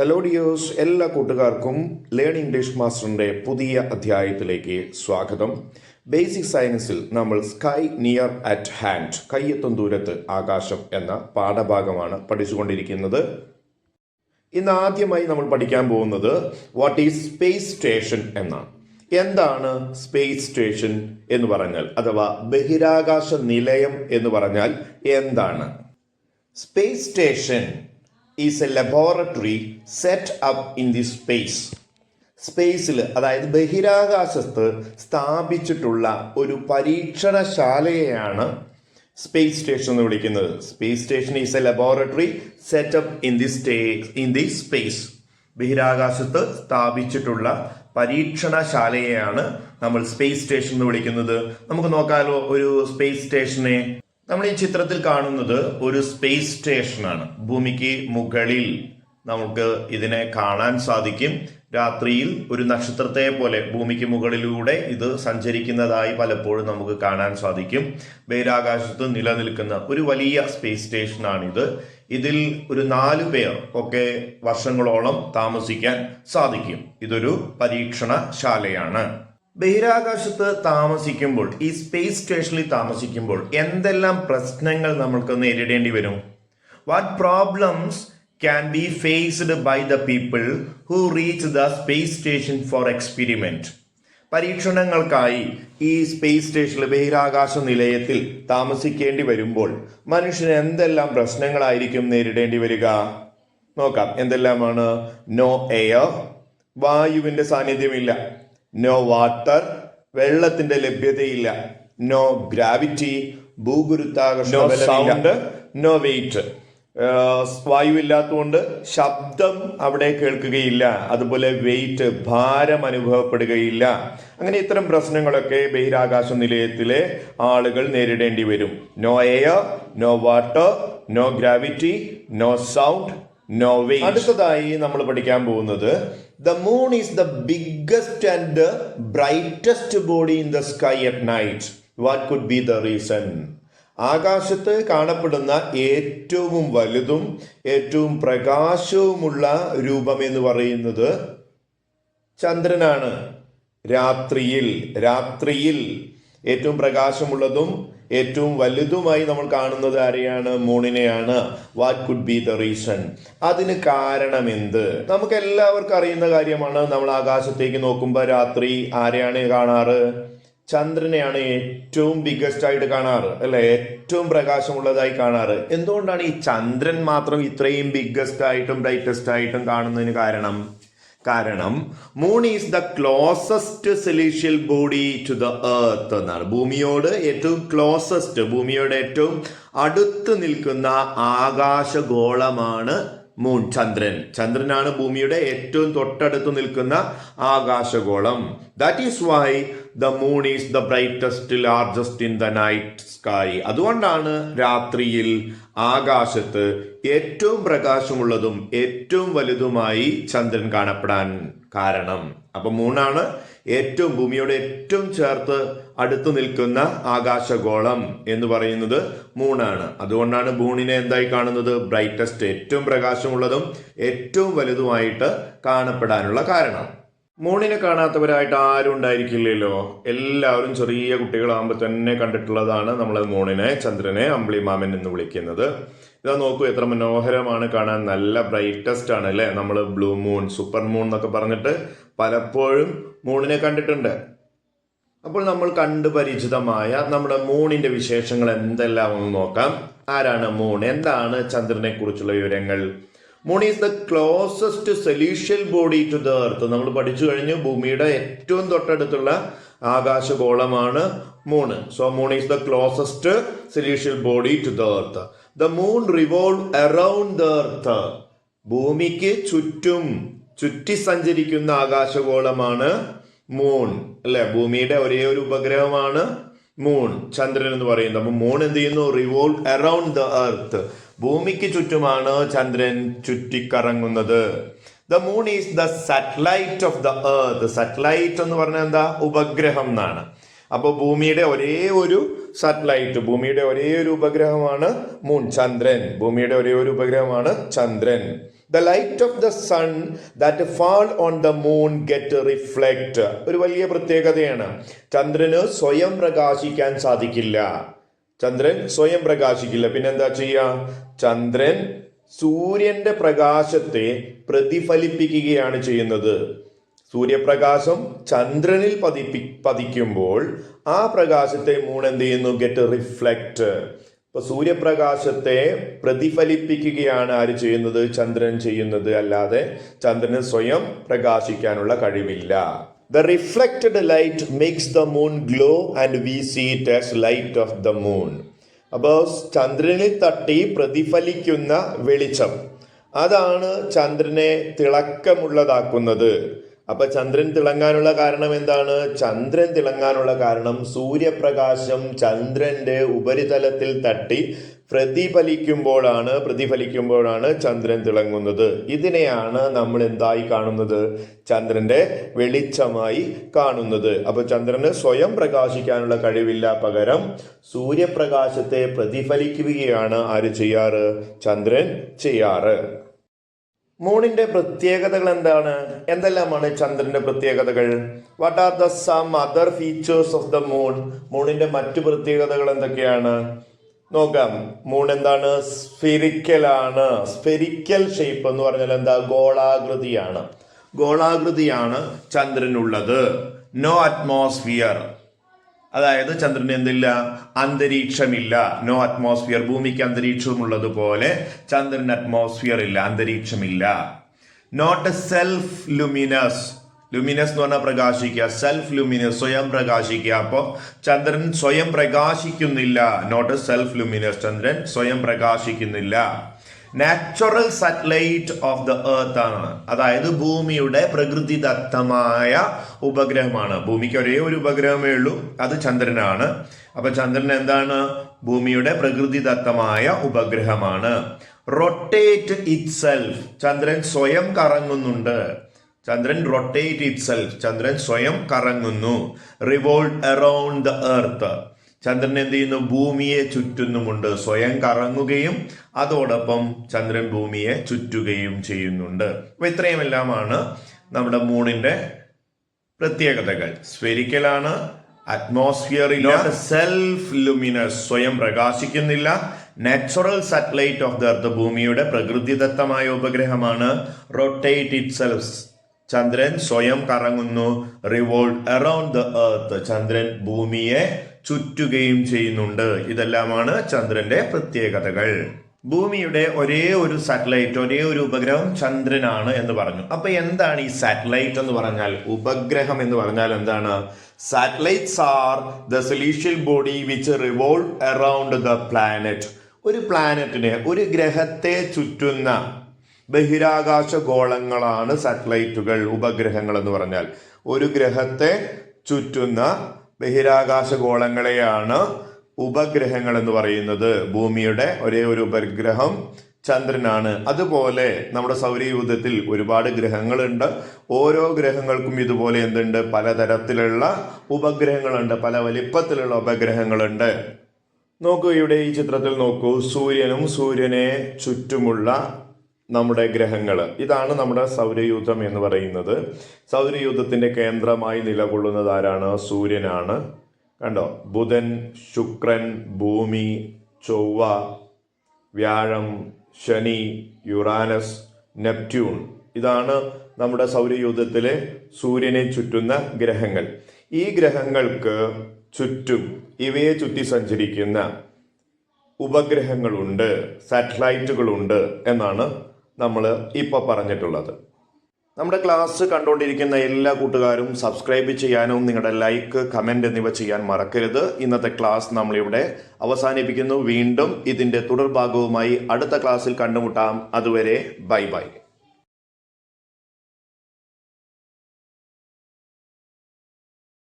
Hello ഡിയോസ് എല്ലാ കൂട്ടുകാർക്കും learn English മാസ്റ്ററിന്റെ പുതിയ അധ്യായത്തിലേക്ക് സ്വാഗതം. ബേസിക് സയൻസിൽ നമ്മൾ സ്കൈ നിയർ അറ്റ് ഹാൻഡ് കയ്യെത്തും ദൂരത്ത് ആകാശം എന്ന പാഠഭാഗമാണ് പഠിച്ചുകൊണ്ടിരിക്കുന്നത്. ഇന്ന് ആദ്യമായി നമ്മൾ പഠിക്കാൻ പോകുന്നത് വാട്ട് ഈസ് സ്പേസ് സ്റ്റേഷൻ എന്നാണ്. എന്താണ് സ്പേസ് സ്റ്റേഷൻ എന്ന് പറഞ്ഞാൽ അഥവാ ബഹിരാകാശ നിലയം എന്ന് പറഞ്ഞാൽ എന്താണ്? Space station is a laboratory set up in the space സ്പേസിൽ അതായത് ബഹിരാകാശത്ത് സ്ഥാപിച്ചിട്ടുള്ള ഒരു പരീക്ഷണശാലയെയാണ് സ്പേസ് സ്റ്റേഷൻ എന്ന് വിളിക്കുന്നത്. Space station is a laboratory setup in the stay in the space ബഹിരാകാശത്ത് സ്ഥാപിച്ചിട്ടുള്ള പരീക്ഷണശാലയെയാണ് നമ്മൾ സ്പേസ് സ്റ്റേഷൻ എന്ന് വിളിക്കുന്നത്. നമുക്ക് നോക്കാലോ ഒരു സ്പേസ് സ്റ്റേഷനെ നമ്മൾ ഈ ചിത്രത്തിൽ കാണുന്നത് ഒരു സ്പേസ് സ്റ്റേഷനാണ് ഭൂമിക്ക് മുകളിൽ നമുക്ക് ഇതിനെ കാണാൻ സാധിക്കും. രാത്രിയിൽ ഒരു നക്ഷത്രത്തെ പോലെ ഭൂമിക്ക് മുകളിലൂടെ ഇത് സഞ്ചരിക്കുന്നതായി പലപ്പോഴും നമുക്ക് കാണാൻ സാധിക്കും. ബഹിരാകാശത്ത് നിലനിൽക്കുന്ന ഒരു വലിയ സ്പേസ് സ്റ്റേഷനാണിത് ഇതിൽ ഒരു നാല് പേർ ഒക്കെ വർഷങ്ങളോളം താമസിക്കാൻ സാധിക്കും. ഇതൊരു പരീക്ഷണശാലയാണ്. ബഹിരാകാശത്ത് താമസിക്കുമ്പോൾ ഈ സ്പേസ് സ്റ്റേഷനിൽ താമസിക്കുമ്പോൾ എന്തെല്ലാം പ്രശ്നങ്ങൾ നമ്മൾക്ക് നേരിടേണ്ടി വരും? What problems can be faced by the people who reach the space station for experiment പരീക്ഷണങ്ങൾക്കായി ഈ സ്പേസ് സ്റ്റേഷനിൽ ബഹിരാകാശ നിലയത്തിൽ താമസിക്കേണ്ടി വരുമ്പോൾ മനുഷ്യന് എന്തെല്ലാം പ്രശ്നങ്ങളായിരിക്കും നേരിടേണ്ടി വരിക? നോക്കാം. എന്തെല്ലാമാണ്? നോ എയർ വായുവിന്റെ സാന്നിധ്യമില്ല. നോ വാട്ടർ വെള്ളത്തിന്റെ ലഭ്യതയില്ല. നോ ഗ്രാവിറ്റി ഭൂഗുരുത്താകർഷണ സൗണ്ട് നോ വെയിറ്റ് വായുവില്ലാത്തതുകൊണ്ട് ശബ്ദം അവിടെ കേൾക്കുകയില്ല. അതുപോലെ വെയിറ്റ് ഭാരം അനുഭവപ്പെടുകയില്ല. അങ്ങനെ ഇത്തരം പ്രശ്നങ്ങളൊക്കെ ബഹിരാകാശ നിലയത്തിലെ ആളുകൾ നേരിടേണ്ടി വരും. No air no water no gravity no sound no weight അടുത്തതായി നമ്മൾ പഠിക്കാൻ പോകുന്നത് the moon is the biggest and brightest body in the sky at night what could be the reason ആകാശത്ത് കാണപ്പെടുന്ന ഏറ്റവും വലുതും ഏറ്റവും പ്രകാശവുമുള്ള രൂപം എന്ന് പറയുന്നത് ചന്ദ്രനാണ്. രാത്രിയിൽ രാത്രിയിൽ ഏറ്റവും പ്രകാശമുള്ളതും ഏറ്റവും വലുതുമായി നമ്മൾ കാണുന്നത് ആരെയാണ്? മൂണിനെയാണ്. What could be the reason അതിന് കാരണം എന്ത് നമുക്ക് എല്ലാവർക്കും അറിയുന്ന കാര്യമാണ്. നമ്മൾ ആകാശത്തേക്ക് നോക്കുമ്പോൾ രാത്രി ആരെയാണ് കാണാറ്? ചന്ദ്രനെയാണ് ഏറ്റവും ബിഗ്ഗസ്റ്റ് ആയിട്ട് കാണാറ് അല്ലെ? ഏറ്റവും പ്രകാശമുള്ളതായി കാണാറ്. എന്തുകൊണ്ടാണ് ഈ ചന്ദ്രൻ മാത്രം ഇത്രയും ബിഗ്ഗസ്റ്റ് ആയിട്ടും ബ്രൈറ്റസ്റ്റ് ആയിട്ടും കാണുന്നതിന് കാരണം? കാരണം moon is the closest celestial body to the earth എന്നാണ്. ഭൂമിയോട് ഏറ്റവും ക്ലോസസ്റ്റ് ഭൂമിയോട് ഏറ്റവും അടുത്ത് നിൽക്കുന്ന ആകാശഗോളമാണ് മൂൺ ചന്ദ്രൻ. ചന്ദ്രനാണ് ഭൂമിയുടെ ഏറ്റവും തൊട്ടടുത്ത് നിൽക്കുന്ന ആകാശഗോളം. That is why the moon is the brightest largest in the night sky അതുകൊണ്ടാണ് രാത്രിയിൽ ആകാശത്ത് ഏറ്റവും പ്രകാശമുള്ളതും ഏറ്റവും വലുതുമായി ചന്ദ്രൻ കാണപ്പെടാൻ കാരണം. അപ്പൊ മൂണാണ് ഏറ്റവും ഭൂമിയോട് ഏറ്റവും ചേർത്ത് അടുത്തു നിൽക്കുന്ന ആകാശഗോളം എന്ന് പറയുന്നത് മൂണാണ്. അതുകൊണ്ടാണ് മൂണിനെ എന്തായി കാണുന്നത്? ബ്രൈറ്റസ്റ്റ് ഏറ്റവും പ്രകാശമുള്ളതും ഏറ്റവും വലുതുമായിട്ട് കാണപ്പെടാനുള്ള കാരണം. മൂണിനെ കാണാത്തവരായിട്ട് ആരും ഉണ്ടായിരിക്കില്ലല്ലോ. എല്ലാവരും ചെറിയ കുട്ടികളാകുമ്പോൾ തന്നെ കണ്ടിട്ടുള്ളതാണ് നമ്മൾ മോണിനെ ചന്ദ്രനെ അമ്പിളിമാമൻ എന്ന് വിളിക്കുന്നത്. ഇതാ നോക്കൂ എത്ര മനോഹരമാണ് കാണാൻ. നല്ല ബ്രൈറ്റസ്റ്റ് ആണ് അല്ലേ? നമ്മൾ ബ്ലൂ മൂൺ സൂപ്പർ മൂൺ എന്നൊക്കെ പറഞ്ഞിട്ട് പലപ്പോഴും മൂണിനെ കണ്ടിട്ടുണ്ട്. അപ്പോൾ നമ്മൾ കണ്ടു പരിചിതമായ നമ്മുടെ മൂണിന്റെ വിശേഷങ്ങൾ എന്തെല്ലാം ഒന്ന് നോക്കാം. ആരാണ് മൂൺ? എന്താണ് ചന്ദ്രനെ കുറിച്ചുള്ള വിവരങ്ങൾ? Moon is the closest celestial body to the earth നമ്മൾ പഠിച്ചു കഴിഞ്ഞു ഭൂമിയുടെ ഏറ്റവും തൊട്ടടുത്തുള്ള ആകാശഗോളമാണ് moon so moon is the closest celestial body to the earth the moon revolve around the earth ഭൂമിക്ക് ചുറ്റും ചുറ്റി സഞ്ചരിക്കുന്ന ആകാശഗോളമാണ് മൂൺ അല്ലെ? ഭൂമിയുടെ ഒരേ ഒരു ഉപഗ്രഹമാണ് മൂൺ ചന്ദ്രൻ എന്ന് പറയുന്നത്. അപ്പൊ മൂൺ എന്ത് ചെയ്യുന്നു? റിവോൾവ് അറൌണ്ട് ദ എർത്ത് ഭൂമിക്ക് ചുറ്റുമാണ് ചന്ദ്രൻ ചുറ്റിക്കറങ്ങുന്നത്. The moon is the satellite of the earth satellite എന്ന് പറഞ്ഞാൽ എന്താ? ഉപഗ്രഹം എന്നാണ്. അപ്പോൾ ഭൂമിയുടെ ഒരേ ഒരു സാറ്റലൈറ്റ് ഭൂമിയുടെ ഒരേ ഒരു ഉപഗ്രഹമാണ് മൂൺ ചന്ദ്രൻ. ഭൂമിയുടെ ഒരേ ഒരു ഉപഗ്രഹമാണ് ചന്ദ്രൻ. The light of the sun that fall on the moon get reflect ഒരു വലിയ പ്രത്യേകതയാണ്. ചന്ദ്രന് സ്വയം പ്രകാശിക്കാൻ സാധിക്കില്ല. ചന്ദ്രൻ സ്വയം പ്രകാശിക്കില്ല. പിന്നെന്താ ചെയ്യുക ചന്ദ്രൻ സൂര്യന്റെ പ്രകാശത്തെ പ്രതിഫലിപ്പിക്കുകയാണ് ചെയ്യുന്നത്. സൂര്യപ്രകാശം ചന്ദ്രനിൽ പതിപ്പി പതിക്കുമ്പോൾ ആ പ്രകാശത്തെ മൂൺ എന്ത് ചെയ്യുന്നു? ഗെറ്റ് റിഫ്ലക്റ്റ് ഇപ്പൊ സൂര്യപ്രകാശത്തെ പ്രതിഫലിപ്പിക്കുകയാണ് ആര് ചെയ്യുന്നത്? ചന്ദ്രൻ ചെയ്യുന്നത്. അല്ലാതെ ചന്ദ്രന് സ്വയം പ്രകാശിക്കാനുള്ള കഴിവില്ല. The reflected light makes the moon glow and we see it as light of the moon അപ്പോൾ ചന്ദ്രനിൽ തട്ടി പ്രതിഫലിക്കുന്ന വെളിച്ചം. അതാണ് ചന്ദ്രനെ തിളക്കമുള്ളതാക്കുന്നത്. അപ്പൊ ചന്ദ്രൻ തിളങ്ങാനുള്ള കാരണം എന്താണ്? ചന്ദ്രൻ തിളങ്ങാനുള്ള കാരണം സൂര്യപ്രകാശം ചന്ദ്രന്റെ ഉപരിതലത്തിൽ തട്ടി പ്രതിഫലിക്കുമ്പോഴാണ് പ്രതിഫലിക്കുമ്പോഴാണ് ചന്ദ്രൻ തിളങ്ങുന്നത്. ഇതിനെയാണ് നമ്മൾ എന്തായി കാണുന്നത്? ചന്ദ്രന്റെ വെളിച്ചമായി കാണുന്നത്. അപ്പൊ ചന്ദ്രന് സ്വയം പ്രകാശിക്കാനുള്ള കഴിവില്ല. പകരം സൂര്യപ്രകാശത്തെ പ്രതിഫലിക്കുകയാണ് ആര് ചെയ്യാറ്? ചന്ദ്രൻ ചെയ്യാറ്. മൂണിന്റെ പ്രത്യേകതകൾ എന്താണ്? എന്തെല്ലാമാണ് ചന്ദ്രന്റെ പ്രത്യേകതകൾ? What are the some other features of the moon മൂണിന്റെ മറ്റു പ്രത്യേകതകൾ എന്തൊക്കെയാണ്? നോക്കാം. മൂൺ എന്താണ്? സ്ഫെരിക്കൽ ആണ്. സ്ഫെരിക്കൽ ഷേപ്പ് എന്ന് പറഞ്ഞാൽ എന്താ? ഗോളാകൃതിയാണ്. ഗോളാകൃതിയാണ് ചന്ദ്രനുള്ളത്. നോ അറ്റ്മോസ്ഫിയർ അതായത് ചന്ദ്രന് എന്തില്ല? അന്തരീക്ഷമില്ല. നോ അറ്റ്മോസ്ഫിയർ ഭൂമിക്ക് അന്തരീക്ഷമുള്ളതുപോലെ ചന്ദ്രന് അറ്റ്മോസ്ഫിയർ ഇല്ല. അന്തരീക്ഷമില്ല. Not a self luminous luminous എന്ന് പറഞ്ഞാൽ പ്രകാശിക്കുക. സെൽഫ് ലുമിനസ് സ്വയം പ്രകാശിക്കുക. അപ്പോൾ ചന്ദ്രൻ സ്വയം പ്രകാശിക്കുന്നില്ല. നോട്ട് സെൽഫ് ലുമിനസ് ചന്ദ്രൻ സ്വയം പ്രകാശിക്കുന്നില്ല. Natural satellite of the earth ആണ്. അതായത് ഭൂമിയുടെ പ്രകൃതിദത്തമായ ഉപഗ്രഹമാണ്. ഭൂമിക്ക് ഒരേ ഒരു ഉപഗ്രഹമേ ഉള്ളൂ. അത് ചന്ദ്രനാണ്. അപ്പൊ ചന്ദ്രൻ എന്താണ്? ഭൂമിയുടെ പ്രകൃതിദത്തമായ ഉപഗ്രഹമാണ്. റൊട്ടേറ്റ് ഇറ്റ് സെൽഫ് ചന്ദ്രൻ സ്വയം കറങ്ങുന്നുണ്ട്. ചന്ദ്രൻ റൊട്ടേറ്റ് ഇറ്റ് സെൽഫ് ചന്ദ്രൻ സ്വയം കറങ്ങുന്നു. റിവോൾട്ട് അറൌണ്ട് ദ എർത്ത് ചന്ദ്രൻ എന്ത് ചെയ്യുന്നു? ഭൂമിയെ ചുറ്റുന്നുമുണ്ട്. സ്വയം കറങ്ങുകയും അതോടൊപ്പം ചന്ദ്രൻ ഭൂമിയെ ചുറ്റുകയും ചെയ്യുന്നുണ്ട്. അപ്പൊ ഇത്രയുമെല്ലാമാണ് നമ്മുടെ മൂണിന്റെ പ്രത്യേകതകൾ. സ്ഫെരിക്കലാണ് അറ്റ്മോസ്ഫിയറില്ല സെൽഫ് ലുമിനസ് സ്വയം പ്രകാശിക്കുന്നില്ല. Natural satellite of the earth ഭൂമിയുടെ പ്രകൃതിദത്തമായ ഉപഗ്രഹമാണ്. റൊട്ടേറ്റ് ഇറ്റ് സെൽഫ് ചന്ദ്രൻ സ്വയം കറങ്ങുന്നു. റിവോൾട്ട് അറൌണ്ട് ദ എർത്ത് ചന്ദ്രൻ ഭൂമിയെ ചുറ്റുകയും ചെയ്യുന്നുണ്ട്. ഇതെല്ലാമാണ് ചന്ദ്രന്റെ പ്രത്യേകതകൾ. ഭൂമിയുടെ ഒരേ ഒരു സാറ്റലൈറ്റ് ഒരേ ഒരു ഉപഗ്രഹം ചന്ദ്രനാണ് എന്ന് പറഞ്ഞു. അപ്പൊ എന്താണ് ഈ സാറ്റലൈറ്റ് എന്ന് പറഞ്ഞാൽ? ഉപഗ്രഹം എന്ന് പറഞ്ഞാൽ എന്താണ്? Satellites are the celestial body which revolve around the planet. ഒരു പ്ലാനറ്റിനെ ഒരു ഗ്രഹത്തെ ചുറ്റുന്ന ബഹിരാകാശ ഗോളങ്ങളാണ് സാറ്റലൈറ്റുകൾ ഉപഗ്രഹങ്ങൾ എന്ന് പറഞ്ഞാൽ. ഒരു ഗ്രഹത്തെ ചുറ്റുന്ന ബഹിരാകാശ ഗോളങ്ങളെയാണ് ഉപഗ്രഹങ്ങൾ എന്ന് പറയുന്നത്. ഭൂമിയുടെ ഒരേ ഒരു ഉപഗ്രഹം ചന്ദ്രനാണ്. അതുപോലെ നമ്മുടെ സൗരയൂഥത്തിൽ ഒരുപാട് ഗ്രഹങ്ങളുണ്ട്. ഓരോ ഗ്രഹങ്ങൾക്കും ഇതുപോലെ എന്തുണ്ട്? പലതരത്തിലുള്ള ഉപഗ്രഹങ്ങളുണ്ട്. പല വലിപ്പത്തിലുള്ള ഉപഗ്രഹങ്ങളുണ്ട്. നോക്കൂ ഇവിടെ ഈ ചിത്രത്തിൽ നോക്കൂ. സൂര്യനും സൂര്യനെ ചുറ്റുമുള്ള നമ്മുടെ ഗ്രഹങ്ങൾ. ഇതാണ് നമ്മുടെ സൗരയൂഥം എന്ന് പറയുന്നത്. സൗരയൂഥത്തിന്റെ കേന്ദ്രമായി നിലകൊള്ളുന്നത് ആരാണ്? സൂര്യനാണ്. കണ്ടോ? ബുധൻ ശുക്രൻ ഭൂമി ചൊവ്വ വ്യാഴം ശനി യുറാനസ് നെപ്റ്റ്യൂൺ. ഇതാണ് നമ്മുടെ സൗരയൂഥത്തിലെ സൂര്യനെ ചുറ്റുന്ന ഗ്രഹങ്ങൾ. ഈ ഗ്രഹങ്ങൾക്ക് ചുറ്റും ഇവയെ ചുറ്റി സഞ്ചരിക്കുന്ന ഉപഗ്രഹങ്ങളുണ്ട് സാറ്റലൈറ്റുകളുണ്ട് എന്നാണ് നമ്മൾ ഇപ്പോൾ പറഞ്ഞിട്ടുള്ളത്. നമ്മുടെ ക്ലാസ് കണ്ടുകൊണ്ടിരിക്കുന്ന എല്ലാ കൂട്ടുകാരും സബ്സ്ക്രൈബ് ചെയ്യാനും നിങ്ങളുടെ ലൈക്ക് കമന്റ് എന്നിവ ചെയ്യാൻ മറക്കരുത്. ഇന്നത്തെ ക്ലാസ് നമ്മളിവിടെ അവസാനിപ്പിക്കുന്നു. വീണ്ടും ഇതിന്റെ തുടർഭാഗവുമായി അടുത്ത ക്ലാസ്സിൽ കണ്ടുമുട്ടാം. അതുവരെ ബൈ ബൈ